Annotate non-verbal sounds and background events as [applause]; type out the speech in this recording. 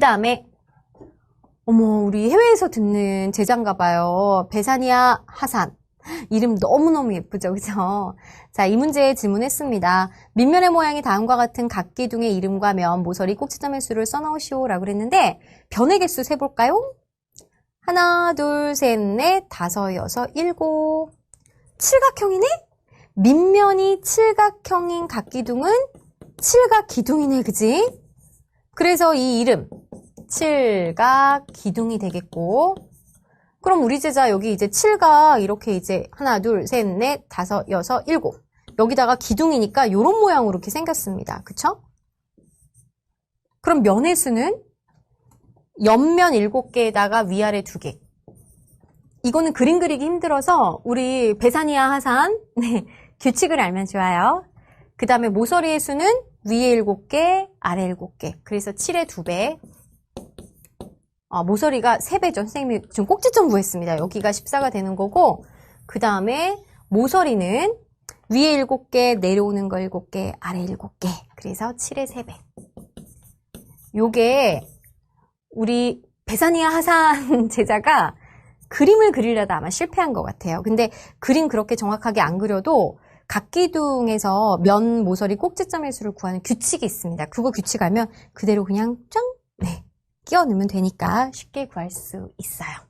다음에 어머 우리 해외에서 듣는 제자인가 봐요. 베사니아 하산. 이름 너무너무 예쁘죠, 그죠? 자, 이 문제에 질문했습니다. 밑면의 모양이 다음과 같은 각 기둥의 이름과 면, 모서리, 꼭지점의 수를 써놓으시오. 라고 그랬는데, 변의 개수 세볼까요? 하나, 둘, 셋, 넷, 다섯, 여섯, 일곱. 칠각형이네? 밑면이 칠각형인 각 기둥은 칠각 기둥이네, 그지? 그래서 이 이름, 칠각기둥이 되겠고, 그럼 우리 제자 여기 이제 칠각 이렇게 이제 하나, 둘, 셋, 넷, 다섯, 여섯, 일곱. 여기다가 기둥이니까 이런 모양으로 이렇게 생겼습니다. 그쵸? 그럼 면의 수는 옆면 일곱 개에다가 위아래 두 개. 이거는 그림 그리기 힘들어서 우리 베사니아 하산 [laughs] 네, 규칙을 알면 좋아요. 그 다음에 모서리의 수는 위에 일곱 개, 아래 일곱 개. 그래서 7의 두 배. 어, 모서리가 3배죠. 선생님이 지금 꼭지점 구했습니다. 여기가 14가 되는 거고, 그 다음에 모서리는 위에 7개, 내려오는 거 7개, 아래 7개. 그래서 7의 3배. 요게 우리 베사니아 하산 [laughs] 제자가 그림을 그리려다 아마 실패한 것 같아요. 근데 그림 그렇게 정확하게 안 그려도 각 기둥에서 면 모서리 꼭지점의 수를 구하는 규칙이 있습니다. 그거 규칙 알면 그대로 그냥 짱! 네. 끼워 넣으면 되니까 쉽게 구할 수 있어요.